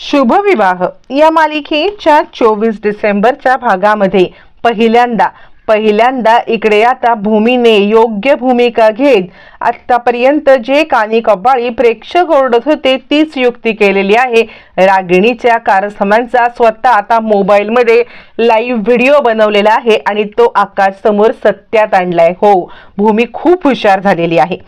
शुभविवाह. या मालिकेच्या चोवीस डिसेंबरच्या भागामध्ये पहिल्यांदा पहिल्यांदा इकडे आता भूमीने योग्य भूमिका घेत आत्तापर्यंत जे कानी कपाळी प्रेक्षक ओरडत होते तीच युक्ती केलेली आहे. रागिणीच्या कारसमांचा स्वतः आता मोबाईलमध्ये लाईव्ह व्हिडिओ बनवलेला आहे आणि तो आकाश समोर सत्यात आणलाय. हो भूमी खूप हुशार झालेली आहे.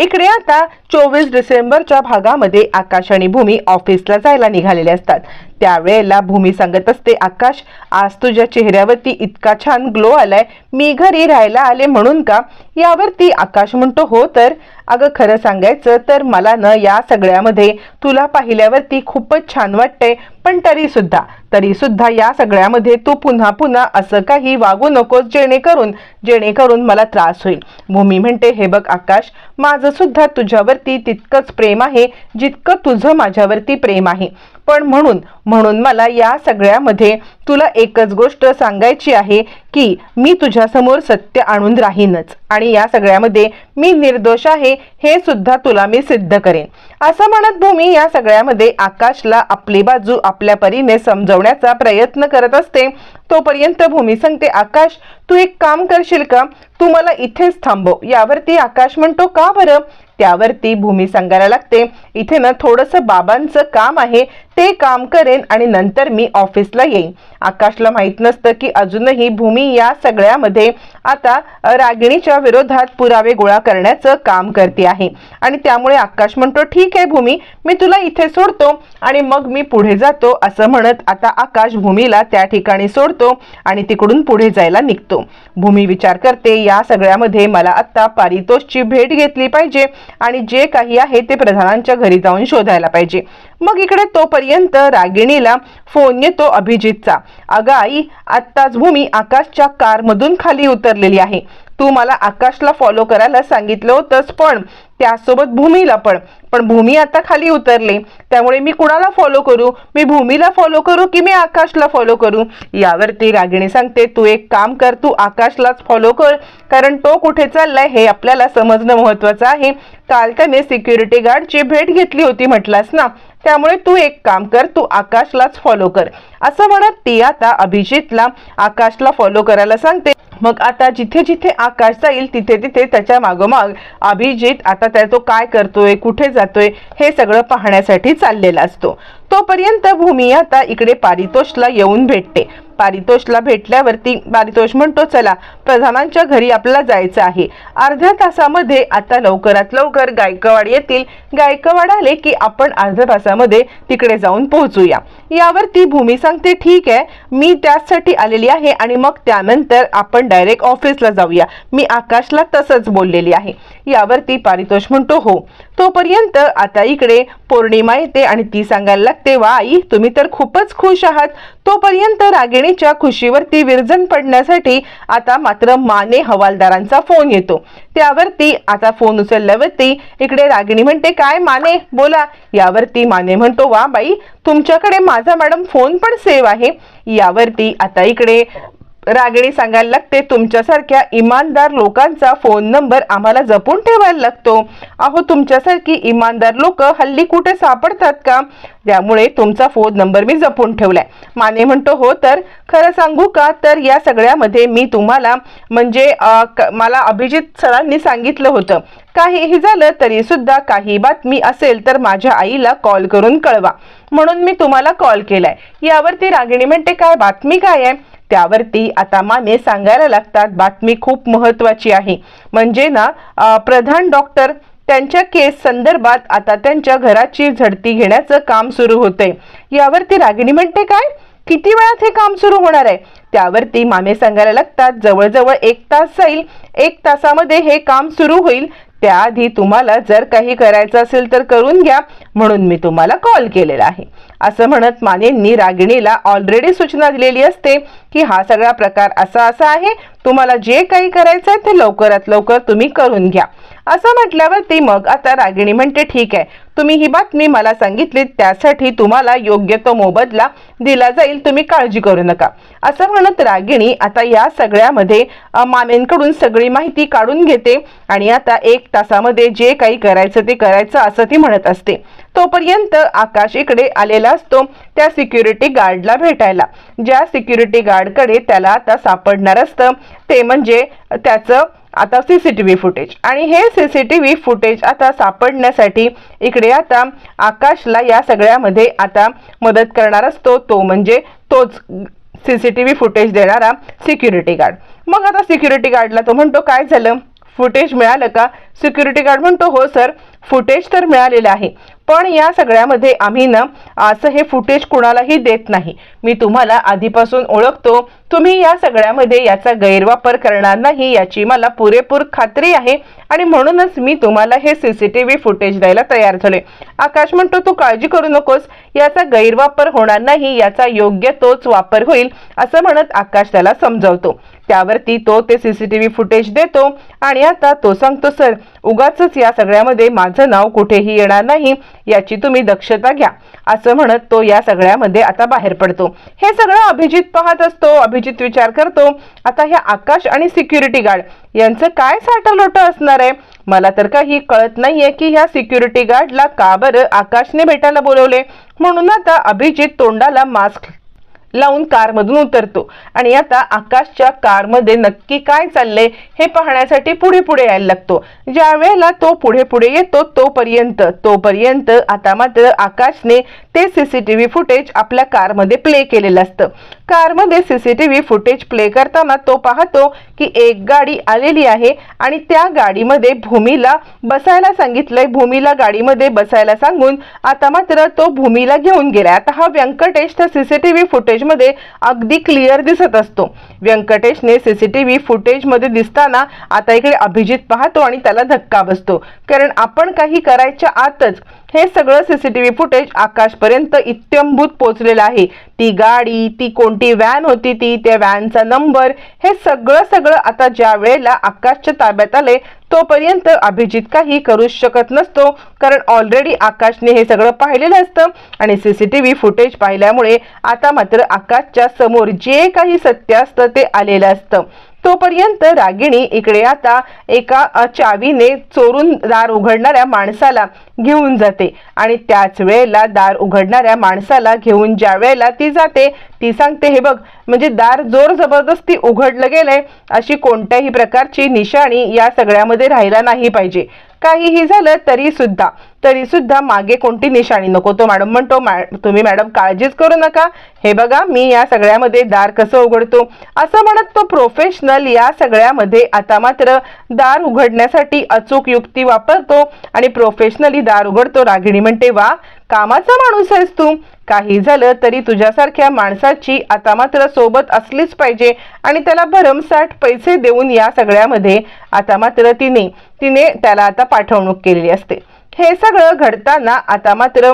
इकडे आता चोवीस डिसेंबरच्या भागामध्ये आकाश आणि भूमी ऑफिसला जायला निघालेले असतात. त्यावेळेला भूमी सांगत असते आकाश आज तुझ्या चेहऱ्यावरती इतका छान ग्लो आलाय. मी घरी राहायला आले म्हणून का? यावरती आकाश म्हणतो हो तर. अगं खरं सांगायचं तर मला न या सगळ्यामध्ये तुला पाहिल्यावरती खूपच छान वाटतंय. पण तरी सुद्धा तरी सुद्धा या सगळ्यामध्ये तू पुन्हा पुन्हा असं काही वागू नकोस जेणेकरून जेणेकरून मला त्रास होईल. भूमी म्हणते हे बघ आकाश माझं सुद्धा तुझ्यावरती तितकंच प्रेम आहे जितकं तुझं माझ्यावरती प्रेम आहे. पण म्हणून म्हणून मला या सगळ्यामध्ये तुला एकच गोष्ट सांगायची आहे की मी तुझ्यासमोर सत्य आणून राहीनच आणि या सगळ्यामध्ये मी निर्दोष आहे हे सुद्धा तुला मी सिद्ध करेन. असं म्हणत भूमी या सगळ्यामध्ये आकाशला आपली बाजू आपल्या परीने समजवण्याचा प्रयत्न करत असते. तोपर्यंत भूमी सांगते आकाश तू एक काम करशील का? तू मला इथेच थांबव. यावरती आकाश म्हणतो का बरं? त्यावरती भूमी सांगायला लागते इथे ना थोडंसं बाबांचं काम आहे. ते काम करेन आणि नंतर मी ऑफिसला येईन. आकाशला माहीत नसतं की अजूनही भूमी या सगळ्यामध्ये आता रागिणीच्या विरोधात पुरावे गोळा करण्याचं काम करते आहे. आणि त्यामुळे आकाश म्हणतो ठीक आहे भूमी मी तुला इथे सोडतो आणि मग मी पुढे जातो असं म्हणत आता आकाश भूमीला त्या ठिकाणी सोडतो आणि तिकडून पुढे जायला निघतो. भूमी विचार करते या सगळ्यामध्ये मला आत्ता पारितोषची भेट घेतली पाहिजे आणि जे काही आहे ते प्रधानांच्या घरी जाऊन शोधायला पाहिजे. मग इकडे तोपर्यंत रागिणीला फोन येतो अभिजितचा. अगं आई आत्ताच भूमी आकाशच्या कारमधून खाली उतरलेली आहे. तू मला आकाशला फॉलो करायला सांगितलं होतंस पण त्यासोबत भूमीला पण. पण भूमी आता खाली उतरली. त्यामुळे मी कुणाला फॉलो करू? मी भूमीला फॉलो करू की मी आकाशला फॉलो करू? यावरती रागिणी सांगते तू एक काम कर तू आकाशलाच फॉलो कर. कारण तो कुठे चाललाय हे आपल्याला समजणं महत्वाचं आहे. काल त्याने सिक्युरिटी गार्डची भेट घेतली होती म्हटलास ना? त्यामुळे तू एक काम कर तू आकाशलाच फॉलो कर. असं म्हणत ती आता अभिजितला आकाशला फॉलो करायला सांगते. मग आता जिथे जिथे आकाश जाईल तिथे तिथे त्याच्या मागोमाग अभिजित आता त्या तो काय करतोय कुठे जातोय हे सगळं पाहण्यासाठी चाललेला असतो. तोपर्यंत भूमी आता इकडे पारितोषला येऊन भेटते. पारितोषला भेटल्यावरती पारितोष म्हणतो चला प्रधानांच्या घरी आपल्याला जायचं आहे. अर्ध्या तासामध्ये आता लवकरात लवकर गायकवाड येतील. गायकवाड आले की आपण अर्ध्या तासामध्ये तिकडे जाऊन पोहोचूया. यावरती भूमी सांगते ठीक आहे मी त्याचसाठी आलेली आहे आणि मग त्यानंतर आपण डायरेक्ट ऑफिसला जाऊया. मी आकाशला तसंच बोललेली आहे. यावरती पारितोष म्हणतो हो. तोपर्यंत आता इकडे पौर्णिमा येते आणि ती सांगायला लागते वा आई तुम्ही तर खूपच खुश आहात. तोपर्यंत रागिणीच्या खुशीवरती विरजन पडण्यासाठी आता मात्र माने हवालदारांचा फोन येतो. त्यावरती आता फोन उचलल्यावरती इकडे रागिणी म्हणते काय माने? बोला. यावरती माने म्हणतो वा बाई तुमच्याकडे माझा मॅडम फोन पण सेव्ह आहे. यावरती आता इकडे रागिणी सांगायला लागते तुमच्यासारख्या इमानदार लोकांचा फोन नंबर आम्हाला जपून ठेवायला लागतो. अहो तुमच्यासारखी इमानदार लोक हल्ली कुठे सापडतात का? त्यामुळे तुमचा फोन नंबर मी जपून ठेवलाय. माने म्हणतो हो तर खरं सांगू का? तर या सगळ्यामध्ये मी तुम्हाला म्हणजे क- मला अभिजित सरांनी सांगितलं होतं. काहीही झालं तरी सुद्धा काही बातमी असेल तर माझ्या आईला कॉल करून कळवा. म्हणून मी तुम्हाला कॉल केलाय. यावरती रागिणी म्हणते काय बातमी काय आहे? त्यावरती आता मामे सांगायला लागतात. बातमी खूप महत्वाची आहे. म्हणजे ना प्रधान डॉक्टर त्यांच्या केस संदर्भात आता त्यांच्या घराची झडती घेण्याचं काम सुरू होतंय. यावरती रागिणी म्हणते काय? किती वेळात हे काम सुरू होणार आहे? त्यावरती मामे सांगायला लागतात जवळजवळ एक तास जाईल. एक तासामध्ये हे काम सुरू होईल. त्याआधी तुम्हाला जर काही करायचं असेल तर करून घ्या. म्हणून मी तुम्हाला कॉल केलेला आहे. असं म्हणत मानेंनी रागिणीला ऑलरेडी सूचना दिलेली असते. की हा सगळा प्रकार असा असा आहे. तुम्हाला जे काही करायचं आहे ते लवकरात लवकर तुम्ही करून घ्या. असं म्हटल्यावरती मग आता रागिणी म्हणते ठीक आहे. तुम्ही ही बातमी मला सांगितली त्यासाठी तुम्हाला योग्य तो मोबदला दिला जाईल. तुम्ही काळजी करू नका. असं म्हणत रागिणी आता या सगळ्यामध्ये मामेंकडून सगळी माहिती काढून घेते आणि आता एक तासामध्ये जे काही करायचं ते करायचं असं ती म्हणत असते. तोपर्यंत आकाश इकडे आलेला असतो त्या सिक्युरिटी गार्डला भेटायला. ज्या सिक्युरिटी गार्डकडे त्याला आता सापडणार असतं ते म्हणजे त्याचं आता C C T V footage आणि हे C C T V footage आता सापडण्यासाठी इकडे आता आकाशला या सगळ्यामध्ये आता मदत करणार असतो. तो म्हणजे तोच C C T V footage देणारा सिक्युरिटी गार्ड मग आता सिक्युरिटी गार्डला तो म्हणतो काय झालं? फुटेज मिळालं का? सिक्युरिटी गार्ड म्हणतो हो सर फुटेज तर मिळालेलं आहे. पण या सगळ्यामध्ये आम्ही ना असं हे फुटेज कुणालाही देत नाही. मी तुम्हाला आधीपासून ओळखतो. तुम्ही या सगळ्यामध्ये याचा गैरवापर करणार नाही याची मला पुरेपूर खात्री आहे. आणि म्हणूनच मी तुम्हाला हे C C T V footage द्यायला तयार झाले आकाश म्हणतो तू काळजी करू नकोस. याचा गैरवापर होणार नाही. याचा योग्य तोच वापर होईल असं म्हणत आकाश त्याला समजावतो. त्यावरती तो ते C C T V footage देतो. आणि आता तो सांगतो सर उगाच या सगळ्यामध्ये माझं नाव कुठेही येणार नाही याची तुम्ही दक्षता घ्या. असं म्हणत तो या सगळ्यामध्ये आता बाहेर पडतो. हे सगळं अभिजित पाहत असतो अभिजित विचार करतो आता हे आकाश आणि सिक्युरिटी गार्ड यांचं काय साठलोट असणार आहे? मला तर काही कळत नाहीये की ह्या सिक्युरिटी गार्डला का बरं आकाशने भेटायला बोलवले? म्हणून आता अभिजित तोंडाला मास्क लावून कारमधून उतरतो. आणि आता आकाशच्या कारमध्ये नक्की काय चाललंय हे पाहण्यासाठी पुढे पुढे यायला लागतो. ज्या वेळेला तो पुढे पुढे येतो तोपर्यंत तोपर्यंत आता मात्र आकाशने ते सीसीटीव्ही फुटेज आपल्या कारमध्ये प्ले केलेलं असतं. कारमध्ये सीसीटीव्ही फुटेज प्ले करताना तो पाहतो की एक गाडी आलेली आहे आणि त्या गाडीमध्ये भूमीला बसायला सांगितलंय. भूमीला गाडीमध्ये बसायला सांगून आता मात्र तो भूमीला घेऊन गेलाय. आता हा व्यंकटेश त्या सीसीटीव्ही फुटेजमध्ये अगदी क्लिअर दिसत असतो. व्यंकटेशने सीसीटीव्ही फुटेजमध्ये दिसताना आता इकडे अभिजित पाहतो आणि त्याला धक्का बसतो. कारण आपण काही करायच्या आतच हे सगळं सीसीटीव्ही फुटेज आकाशपर्यंत इत्यंभूत पोचलेलं आहे. ती गाडी ती कोणती व्हॅन होती ती त्या व्हॅनचा नंबर हे सगळं सगळं आता ज्या वेळेला आकाशच्या ताब्यात आले तोपर्यंत अभिजित काही करू शकत नसतो. कारण ऑलरेडी आकाशने हे सगळं पाहिलेलं असतं आणि सीसीटीव्ही फुटेज पाहिल्यामुळे आता मात्र आकाशच्या समोर जे काही सत्य असतं ते आलेलं असतं. तोपर्यंत रागिणी इकडे आता एका चावीने चोरून दार उघडणाऱ्या माणसाला घेऊन जाते. आणि त्याच वेळेला दार उघडणाऱ्या माणसाला घेऊन ज्या वेळेला ती जाते ती सांगते हे बघ म्हणजे दार जोर जबरदस्ती उघडलं गेलंय अशी कोणत्याही प्रकारची निशाणी या सगळ्यामध्ये राहायला नाही पाहिजे. काहीही झालं तरी सुद्धा तरी सुद्धा मागे कोणती निशाणी नको. तो मॅडम म्हणतो "मॅ- तुम्ही मॅडम काळजीच करू नका. हे बघा मी या सगळ्यामध्ये दार कसं उघडतो. असं म्हणत तो प्रोफेशनल या सगळ्यामध्ये आता मात्र दार उघडण्यासाठी अचूक युक्ती वापरतो आणि प्रोफेशनली दार उघडतो. रागिणी म्हणते वा कामाचा माणूस आहेस तू. काही झालं तरी तुझ्यासारख्या माणसाची आता मात्र सोबत असलीच पाहिजे आणि त्याला भरमसाठ पैसे देऊन या सगळ्यामध्ये आता मात्र तिने तिने त्याला आता पाठवणूक केलेली असते. हे सगळं घडताना आता मात्र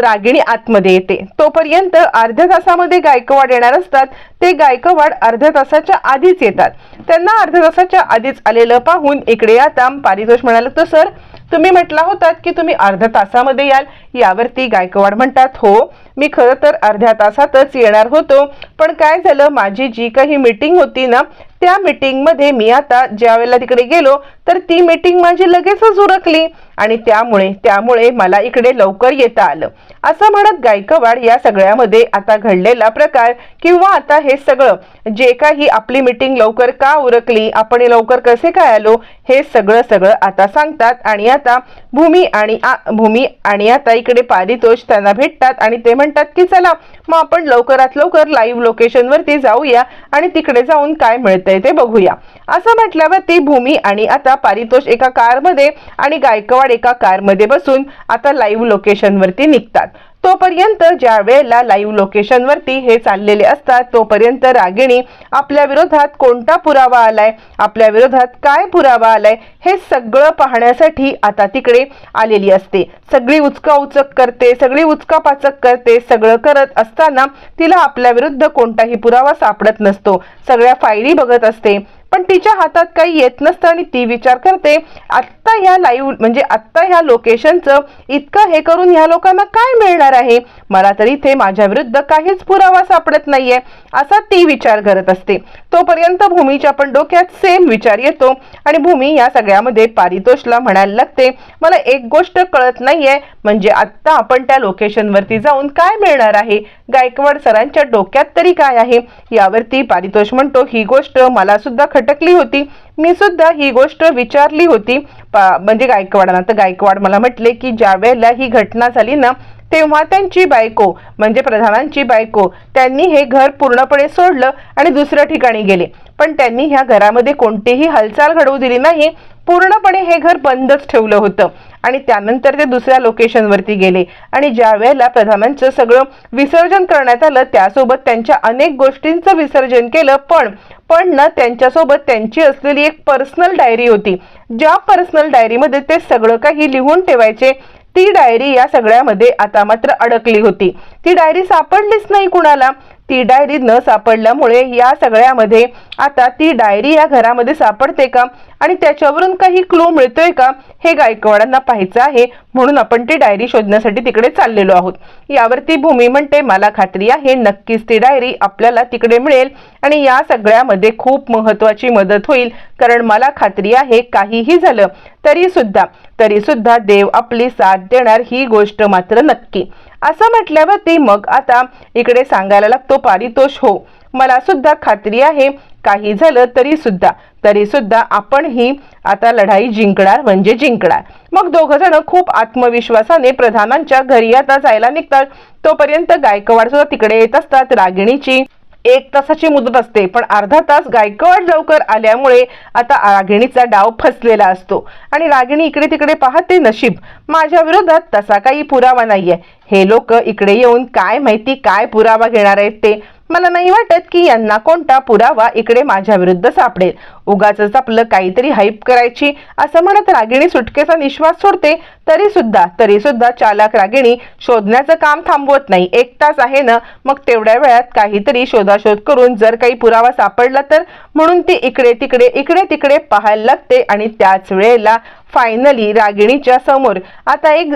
रागिणी आतमध्ये येते. तोपर्यंत अर्ध्या तासामध्ये गायकवाड येणार असतात. ते गायकवाड अर्ध्या तासाच्या आधीच येतात. त्यांना अर्ध्या तासाच्या आधीच आलेलं पाहून इकडे आता पारितोष म्हणाले तर सर तुम्ही म्हटला होतात की तुम्ही अर्ध्या तासामध्ये याल. यावरती गायकवाड म्हणतात हो मी खरं तर अर्ध्या तासातच येणार होतो. पण काय झालं? माझी जी काही मीटिंग होती ना त्या मीटिंगमध्ये मी आता ज्या वेळेला तिकडे गेलो तर ती मीटिंग माझी लगेचच उरकली. आणि त्यामुळे त्यामुळे मला इकडे लवकर येता आलं. असं म्हणत गायकवाड या सगळ्यामध्ये आता घडलेला प्रकार किंवा आता हे सगळं. जे काही आपली मीटिंग लवकर का उरकली आपण लवकर कसे काय आलो हे सगळं सगळं आता सांगतात. आणि आता भूमी आणि भूमी आणि आता इकडे पारितोष त्यांना भेटतात आणि ते म्हणतात की चला मग आपण लवकरात लवकर लाईव्ह लोकेशनवरती जाऊया आणि तिकडे जाऊन काय मिळतंय ते बघूया. असं म्हटल्यावर ती भूमी आणि आता पारितोष एका कारमध्ये आणि गायकवाड एका कारमध्ये बसून आता लाईव्ह लोकेशनवरती निघतात. तोपर्यंत ज्या वेळेला लाईव्ह लोकेशनवरती हे चाललेले असतात तोपर्यंत रागिणी आपल्या विरोधात कोणता पुरावा आलाय आपल्या विरोधात काय पुरावा आलाय हे सगळं पाहण्यासाठी आता तिकडे आलेली असते. सगळी उचका उचक करते सगळी उचकापाचक करते सगळं करत असताना तिला आपल्या विरुद्ध कोणताही पुरावा सापडत नसतो. सगळ्या फायली बघत असते. पण तिच्या हातात काही येत नसतं आणि ती विचार करते आत्ता ह्या लाईव्ह म्हणजे आत्ता ह्या लोकेशनचं इतकं हे करून ह्या लोकांना काय मिळणार आहे? मला तर इथे माझ्या विरुद्ध काहीच पुरावा सापडत नाहीये असा ती विचार करत असते. तोपर्यंत भूमीच्या पण डोक्यात सेम विचार येतो आणि भूमी या सगळ्यामध्ये पारितोषला म्हणायला लागते मला एक गोष्ट कळत नाहीये म्हणजे आत्ता आपण त्या लोकेशनवरती जाऊन काय मिळणार आहे? गायकवाड सरांच्या डोक्यात तरी काय आहे? यावरती पारितोष म्हणतो ही गोष्ट मला सुद्धा खटकली होती. मी सुद्धा ही गोष्ट विचारली होती. पा- म्हणजे गायकवाडांना. तर गायकवाड मला म्हटले की ज्या वेळेला ही घटना झाली ना तेव्हा त्यांची बायको म्हणजे प्रधानांची बायको त्यांनी हे घर पूर्णपणे सोडलं आणि दुसऱ्या ठिकाणी गेले. पण त्यांनी ह्या घरामध्ये कोणतीही हालचाल घडवू दिली नाही. पूर्णपणे हे घर बंदच ठेवलं होतं. आणि त्यानंतर ते दुसऱ्या लोकेशनवरती गेले. आणि ज्या वेळेला प्रधानांचं सगळं विसर्जन करण्यात आलं त्यासोबत त्यांच्या अनेक गोष्टींचं विसर्जन केलं. पण पण ना त्यांच्यासोबत त्यांची असलेली एक पर्सनल डायरी होती. ज्या पर्सनल डायरीमध्ये ते सगळं काही लिहून ठेवायचे ती डायरी या सगळ्यामध्ये आता मात्र अडकली होती. ती डायरी सापडलीच नाही कुणाला. ती डायरी न सापडल्यामुळे या सगळ्यामध्ये आता ती डायरी या घरामध्ये सापडते का? आणि त्याच्यावरून काही क्लू मिळतोय का? हे गायकवाडांना पाहायचं आहे. म्हणून आपण ती डायरी शोधण्यासाठी तिकडे चाललेलो आहोत. यावरती भूमी म्हणते मला खात्री आहे नक्कीच ती डायरी आपल्याला तिकडे मिळेल आणि या सगळ्यामध्ये खूप महत्वाची मदत होईल. कारण मला खात्री आहे काहीही झालं तरी सुद्धा तरी सुद्धा देव आपली साथ देणार ही गोष्ट मात्र नक्की. असं म्हटल्यावरती मग आता इकडे सांगायला लागतो पारितोष हो. मला सुद्धा खात्री आहे काही झालं तरी सुद्धा. तरी सुद्धा आपण ही आता लढाई जिंकणार म्हणजे जिंकणार. मग दोघ जण खूप आत्मविश्वासाने प्रधानांच्या घरी आता जायला निघतात. तोपर्यंत गायकवाड सुद्धा तिकडे येत असतात. रागिणीची एक तासाची मुदत असते पण अर्धा तास गायकवाड लवकर आल्यामुळे आता रागिणीचा डाव फसलेला असतो. आणि रागिणी इकडे तिकडे पाहते नशीब. माझ्या विरोधात तसा काही पुरावा नाहीये. हे लोक इकडे येऊन काय माहिती काय पुरावा घेणार आहेत ते? मला नाही वाटत की यांना कोणता पुरावा इकडे माझ्या विरुद्ध सापडेल. उगाच आपलं काहीतरी हाईप करायची असं म्हणत रागिणी सुटकेचा निश्वास सोडते तरी सुद्धा तरी सुद्धा चालक रागिणी शोधण्याचं काम थांबवत नाही. एक तास आहे ना मग तेवढ्या वेळात काहीतरी शोधाशोध करून जर काही पुरावा सापडला तर? म्हणून ती इकडे तिकडे इकडे तिकडे पाहायला लागते आणि त्याच वेळेला फायनली रागिणीच्या समोर आता एक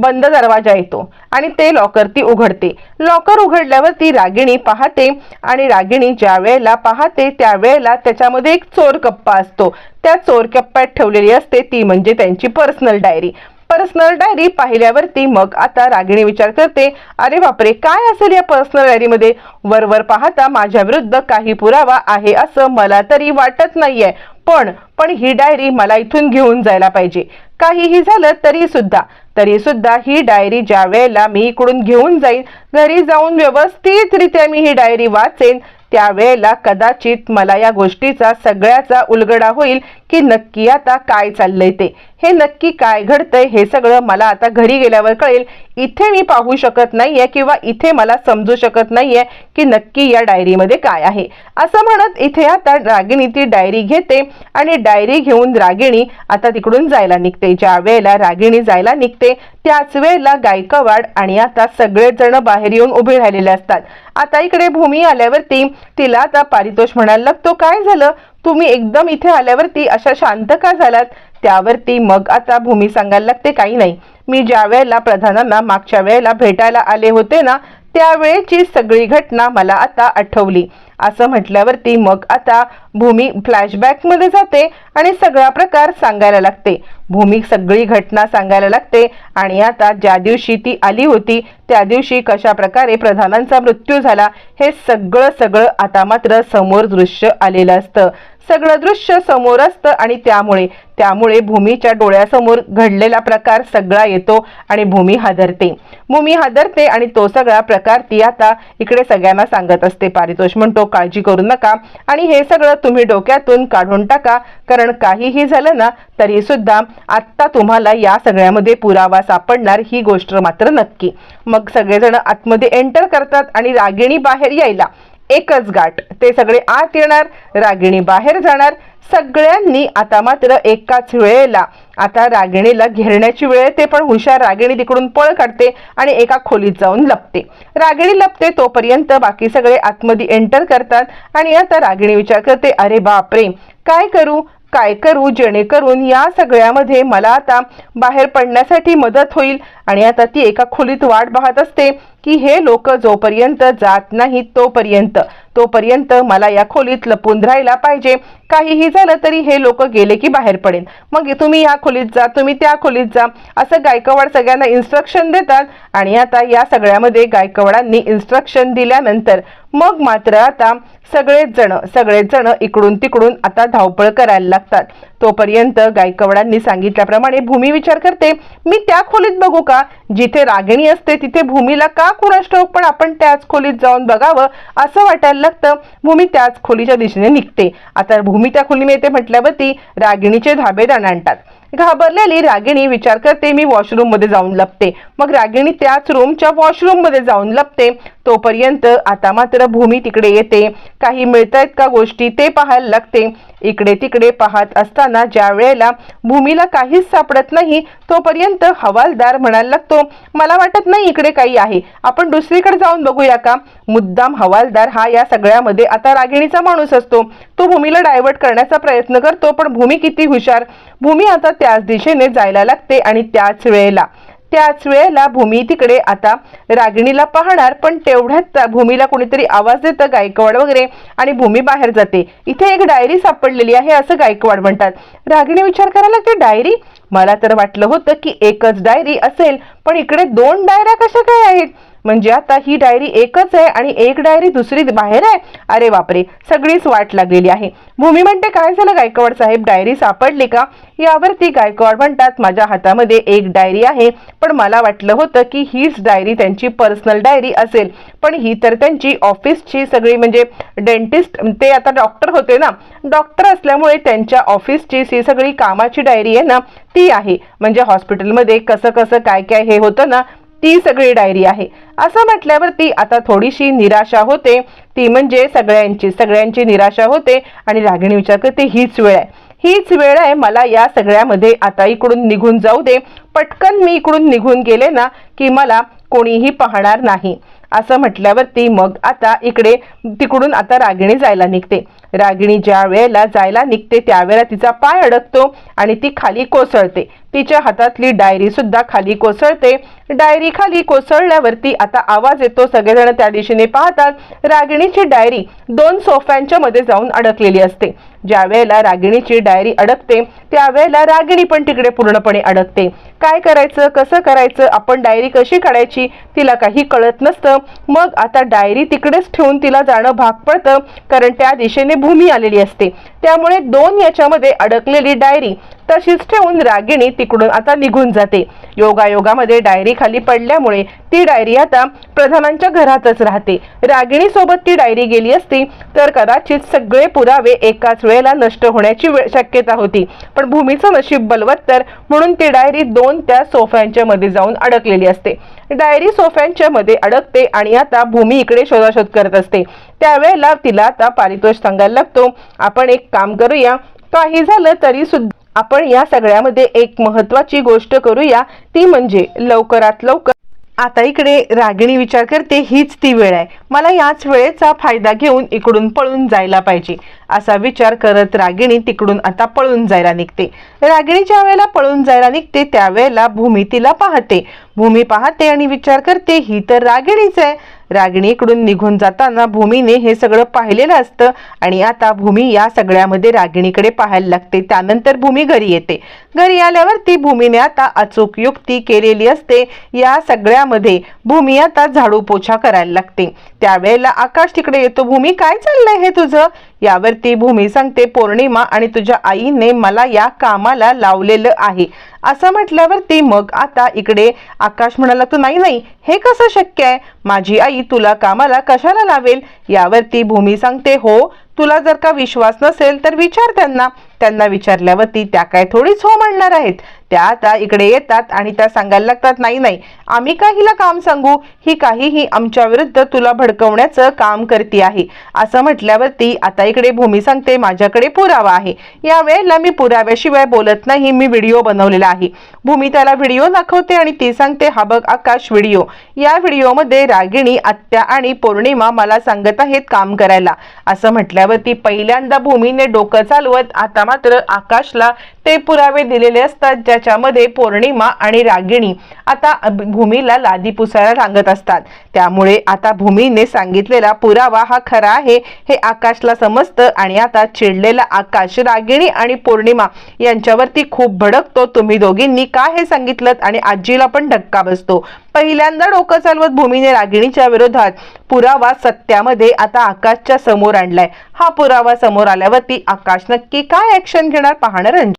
बंद दरवाजा येतो आणि ते लॉकर ती उघडते. लॉकर उघडल्यावर ती रागिणी पाहते आणि रागिणी ज्या वेळेला पाहते त्यावेळेला त्याच्यामध्ये एक चोर कप्पा असतो. त्या चोर कप्प्यात ठेवलेली असते ती म्हणजे त्यांची पर्सनल डायरी पर्सनल डायरी पाहिल्यावरती मग आता रागिणी विचार करते अरे बापरे काय असेल या पर्सनल डायरीमध्ये वरवर पाहता माझ्या विरुद्ध काही पुरावा आहे असं मला तरी वाटत नाहीये. पण पण ही डायरी मला इथून घेऊन जायला पाहिजे. काहीही झालं तरी सुद्धा तरी सुद्धा ही डायरी ज्या वेळेला मी इकडून घेऊन जाईन घरी जाऊन व्यवस्थितरित्या मी ही डायरी वाचेन त्यावेळेला कदाचित मला या गोष्टीचा सगळ्याचा उलगडा होईल की नक्की आता काय चाललंय ते? हे नक्की काय घडतंय हे सगळं मला आता घरी गेल्यावर कळेल. इथे मी पाहू शकत नाहीये किंवा इथे मला समजू शकत नाहीये की नक्की या डायरीमध्ये काय आहे. असं म्हणत इथे आता रागिणी ती डायरी घेते आणि डायरी घेऊन रागिणी आता तिकडून जायला निघते. ज्या वेळेला रागिणी जायला निघते त्याच वेळेला गायकवाड आणि आता सगळेजण बाहेर येऊन उभे राहिलेले असतात. आता इकडे भूमी आल्यावरती तिला आता पारितोष म्हणायला लागतो. काय झालं? तुम्ही एकदम इथे आल्यावरती अशा शांत का झालात? त्यावरती मग आता भूमी सांगायला लागते काही नाही. मी ज्या वेळेला प्रधानांना मागच्या वेळेला भेटायला आले होते ना त्यावेळेची सगळी घटना मला आता आठवली. असं म्हटल्यावरती मग आता भूमी फ्लॅशबॅकमध्ये जाते आणि सगळा प्रकार सांगायला लागते. भूमी सगळी घटना सांगायला लागते. आणि आता ज्या दिवशी ती आली होती त्या दिवशी कशा प्रकारे प्रधानांचा मृत्यू झाला हे सगळं सगळं आता मात्र समोर दृश्य आलेलं असतं. सगळं दृश्य समोर असतं आणि त्यामुळे त्यामुळे भूमीच्या डोळ्यासमोर घडलेला प्रकार सगळा येतो आणि भूमी हादरते. भूमी हादरते आणि तो सगळा प्रकार ती आता इकडे सगळ्यांना सांगत असते. पारितोष म्हणतो काळजी करू नका. आणि हे सगळं तुम्ही डोक्यातून काढून टाका. कारण काहीही झालं ना तरी सुद्धा आत्ता तुम्हाला या सगळ्यामध्ये पुरावा सापडणार ही गोष्ट मात्र नक्की. मग सगळेजण आतमध्ये एंटर करतात आणि रागिणी बाहेर यायला. एकच गाठ. ते सगळे आत येणार रागिणी बाहेर जाणार. सगळ्यांनी आता मात्र एकाच वेळेला आता रागिणीला घेरण्याची वेळ येते पण हुशार रागिणी तिकडून पळ काढते आणि एका खोलीत जाऊन लपते. रागिणी लपते तोपर्यंत बाकी सगळे आतमध्ये एंटर करतात आणि आता रागिणी विचार करते अरे बापरे! काय करू? काय करू जेणेकरून या सगळ्यामध्ये मला आता बाहेर पडण्यासाठी मदत होईल आणि आता ती एका खोलीत वाट पाहत असते की हे लोक जोपर्यंत जात नाहीत तोपर्यंत तोपर्यंत मला या खोलीत लपून राहायला पाहिजे. काहीही झालं तरी हे लोक गेले की बाहेर पडेल मग तुम्ही या खोलीत जा तुम्ही त्या खोलीत जा असं गायकवाड सगळ्यांना इन्स्ट्रक्शन देतात. आणि आता या सगळ्यामध्ये गायकवाडांनी इन्स्ट्रक्शन दिल्यानंतर मग मात्र आता सगळेच जण सगळेच जण इकडून तिकडून आता धावपळ करायला लागतात. तोपर्यंत गायकवाडांनी सांगितल्याप्रमाणे भूमी विचार करते. मी त्या खोलीत बघू का? जिथे रागिणी असते तिथे भूमीला का कुणास ठाऊक? पण आपण त्याच खोलीत जाऊन बघावं असं वाटायला लागतं. भूमी त्याच खोलीच्या दिशेने निघते. आता भूमी त्या खोलीमध्ये येते म्हटल्यावरती रागिणीचे धाबे आणतात. घाबरलेली रागिणी विचार करते मी वॉशरूममध्ये जाऊन लपते. मग रागिणी त्याच रूमच्या वॉशरूममध्ये जाऊन लपते. तोपर्यंत आता मात्र भूमी तिकडे येते. काही मिळतायत का गोष्टी ते पाहायला लागते. इकडे तिकडे पाहत असताना ज्या वेळेला भूमीला काहीच सापडत नाही तोपर्यंत हवालदार म्हणायला लागतो मला वाटत नाही इकडे काही आहे. आपण दुसरीकडे जाऊन बघूया का? मुद्दाम हवालदार हा या सगळ्यामध्ये आता रागिणीचा माणूस असतो. तो भूमीला डायव्हर्ट करण्याचा प्रयत्न करतो पण भूमी किती हुशार. भूमी आता त्याच दिशेने जायला लागते आणि त्याच वेळेला त्याच वेळेला भूमी तिकडे आता रागिणीला पाहणार पण तेवढ्यात भूमीला कोणीतरी आवाज देतं गायकवाड वगैरे आणि भूमी बाहेर जाते. इथे एक डायरी सापडलेली आहे असं गायकवाड म्हणतात. रागिणी विचार करायला लागते डायरी? मला तर वाटलं होतं की एकच डायरी असेल पण इकडे दोन डायऱ्या कशा काय आहेत? म्हणजे आता ही डायरी एकच आहे आणि एक डायरी दुसरी बाहेर आहे. अरे बापरे सगळीच वाट लागलेली आहे. भूमी म्हणते काय झालं गायकवाड साहेब? डायरी सापडली का? यावरती गायकवाड म्हणतात माझ्या हातामध्ये एक डायरी आहे पण मला वाटलं होतं की हीच डायरी त्यांची पर्सनल डायरी असेल. पण ही तर त्यांची ऑफिसची सगळी म्हणजे डेंटिस्ट ते आता डॉक्टर होते ना. डॉक्टर असल्यामुळे त्यांच्या ऑफिसची ही सगळी कामाची डायरी आहे ना ती आहे. म्हणजे हॉस्पिटलमध्ये कसं कसं काय काय हे होतं ना ती सगळी डायरी आहे. असं म्हटल्यावरती आता थोडीशी निराशा होते. ती म्हणजे सगळ्यांची सगळ्यांची निराशा होते आणि रागिणी विचार करते हीच वेळ आहे. हीच वेळ आहे. मला या सगळ्यामध्ये आता इकडून निघून जाऊ दे. पटकन मी इकडून निघून गेले ना की मला कोणीही पाहणार नाही. असं म्हटल्यावरती मग आता इकडे तिकडून आता रागिणी जायला निघते. रागिणी ज्या वेळेला जायला निघते त्यावेळेला तिचा पाय अडकतो आणि ती खाली कोसळते. तिच्या हातातली डायरी सुद्धा खाली कोसळते. डायरी खाली कोसळल्यावरती आता आवाज येतो. सगळेजण त्या दिशेने पाहतात रागिणीची डायरी दोन सोफ्यांच्या मध्ये जाऊन अडकलेली असते. ज्या वेळेला रागिणीची डायरी अडकते त्यावेळेला रागिणी पण तिकडे पूर्णपणे अडकते. काय करायचं कसं करायचं आपण डायरी कशी काढायची तिला काही कळत नसतं. मग आता डायरी तिकडेच ठेवून तिला जाणं भाग पडतं कारण त्या दिशेने भूमी आलेली असते. त्यामुळे दोन याच्यामध्ये अडकलेली डायरी तशीच ठेवून रागिणी तिकडून आता निघून जाते. योगायोगामध्ये डायरी खाली पडल्यामुळे ती डायरी आता प्रधानांच्या घरातच राहते. रागिणी सोबत ती डायरी गेली असती तर कदाचित सगळे पुरावे एकाच वेळेला नष्ट होण्याची वे- शक्यता होती. पण भूमीचं नशीब बलवत्तर म्हणून ती डायरी दोन त्या सोफ्यांच्या मध्ये जाऊन अडकलेली असते. डायरी सोफ्यांच्या मध्ये अडकते आणि आता भूमी इकडे शोधाशोध करत असते. त्यावेळेला तिला आता पारितोष सांगायला लागतो आपण एक काम करूया काही झालं तरी सुद्धा आपण या सगळ्यामध्ये एक महत्वाची गोष्ट करूया. ती म्हणजे लवकरात लवकर. आता इकडे रागिणी विचार करते हीच ती वेळ आहे. मला याच वेळेचा फायदा घेऊन इकडून पळून जायला पाहिजे. असा विचार करत रागिणी तिकडून आता पळून जायला निघते. रागिणी ज्या वेळेला पळून जायला निघते त्यावेळेला भूमी तिला पाहते. भूमी पाहते आणि विचार करते ही तर रागिणीच आहे. रागिणीकडून निघून जाताना भूमीने हे सगळं पाहिलेलं असतं आणि आता भूमी या सगळ्यामध्ये रागिणीकडे पाहायला लागते. त्यानंतर भूमी घरी येते. घरी आल्यावर ती भूमीने आता अचूक युक्ती केलेली असते. या सगळ्यामध्ये भूमी आता झाडू पोछा करायला लागते. त्यावेळेला आकाश तिकडे येतो. भूमी काय चाललंय हे तुझं? यावरती भूमी सांगते पौर्णिमा आणि तुझ्या आईने मला या कामाला लावलेलं आहे. असं म्हटल्यावरती मग आता इकडे आकाश म्हणाला तू नाही नाही हे कसं शक्य आहे? माझी आई तुला कामाला कशाला लावेल? यावरती भूमी सांगते हो तुला जर का विश्वास नसेल तर विचार त्यांना. त्यांना विचारल्यावरती त्या काय थोडीच हो म्हणणार आहेत. त्या आता इकडे येतात आणि त्या सांगायला लागतात नाही नाही आम्ही का हिला काम सांगू. ही काहीही आमच्या विरुद्ध तुला भडकवण्याचं काम करते आहे. असं म्हटल्यावरती आता इकडे भूमी सांगते माझ्याकडे पुरावा आहे. या वेळेला मी पुराव्याशिवाय बोलत नाही. मी व्हिडिओ बनवलेला आहे. भूमी त्याला व्हिडिओ दाखवते आणि ती सांगते हा बघ आकाश व्हिडिओ. या व्हिडिओमध्ये रागिणी आत्या आणि पौर्णिमा मला सांगत आहेत काम करायला. असं म्हटल्यावरती पहिल्यांदा भूमीने डोकं चालवत आता मात्र आकाशला ते पुरावे दिलेले असतात ज्याच्यामध्ये पौर्णिमा आणि रागिणी आता भूमीला लादी पुसायला सांगत असतात. त्यामुळे आता भूमीने सांगितलेला पुरावा हा खरा आहे हे आकाशला समजतं आणि आता चिडलेला आकाश रागिणी आणि पौर्णिमा यांच्यावरती खूप भडकतो. तुम्ही दोघींनी का हे सांगितलं आणि आजीला पण धक्का बसतो. पहिल्यांदा डोकं चालवत भूमीने रागिणीच्या विरोधात पुरावा सत्यामध्ये आता आकाशच्या समोर आणलाय. हा पुरावा समोर आल्यावरती आकाश नक्की काय ऍक्शन घेणार? पाहणार रंजन